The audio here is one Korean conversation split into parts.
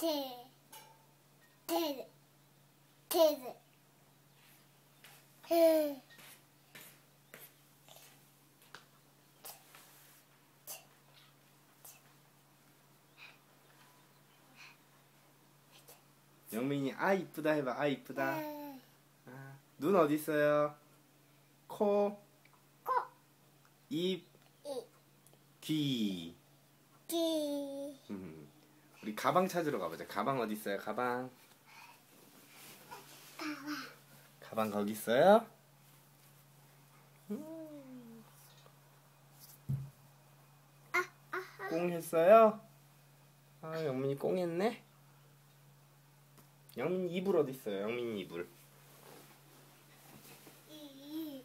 테, 테, 테, 테. 영민이 아 이쁘다 해봐 아 이쁘다 아, 눈 어디 있어요? 코, 코, 입, 이, 귀 기, 음, 우리 가방 찾으러 가보자 가방 어디 있어요 가방 가방 거기 있어요? 음. 꽁 했어요? 아 영민이 꽁 했네 영민이 이불 어디 있어요 영민이 이불 이,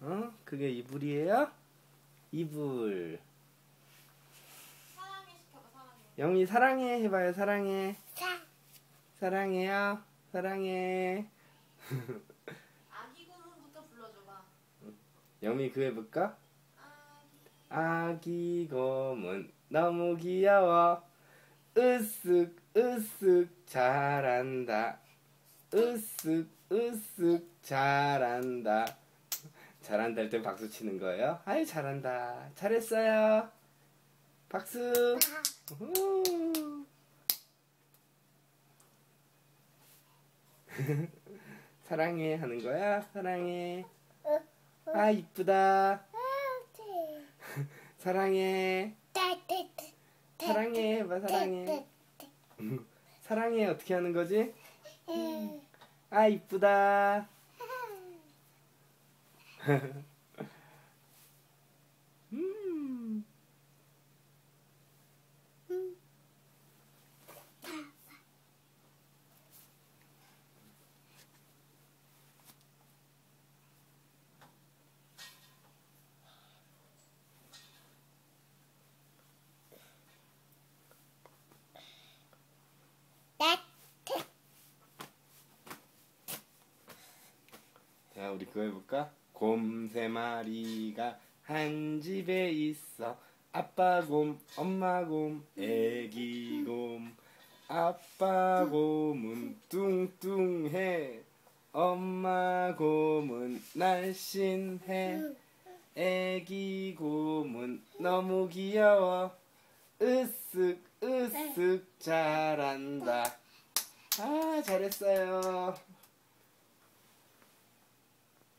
어? 그게 이불이에요? 이불. 사랑해 시켜봐 사랑해 영미 사랑해 해봐요 사랑해. 사, 사랑해요. 사랑해. 아기 고문부터 불러줘봐 영미 그 해볼까? 아기 아기 곰은 너무 귀여워. 으쓱 으쓱 잘한다. 으쓱 으쓱 잘한다. 잘한다 할 때 박수 치는 거예요? 아이 잘한다. 잘했어요. 박수. 사랑해 하는 거야? 사랑해. 으, 아 이쁘다. 사랑해. 사랑해 해봐 사랑해. 사랑해 어떻게 하는 거지? 테. 아 이쁘다. 자 우리 그거 해볼까? 곰 세 마리가 한 집에 있어. 아빠 곰, 엄마 곰, 애기 곰. 아빠 곰은 뚱뚱해. 엄마 곰은 날씬해. 애기 곰은 너무 귀여워. 으쓱 으쓱 잘한다. 아 잘했어요.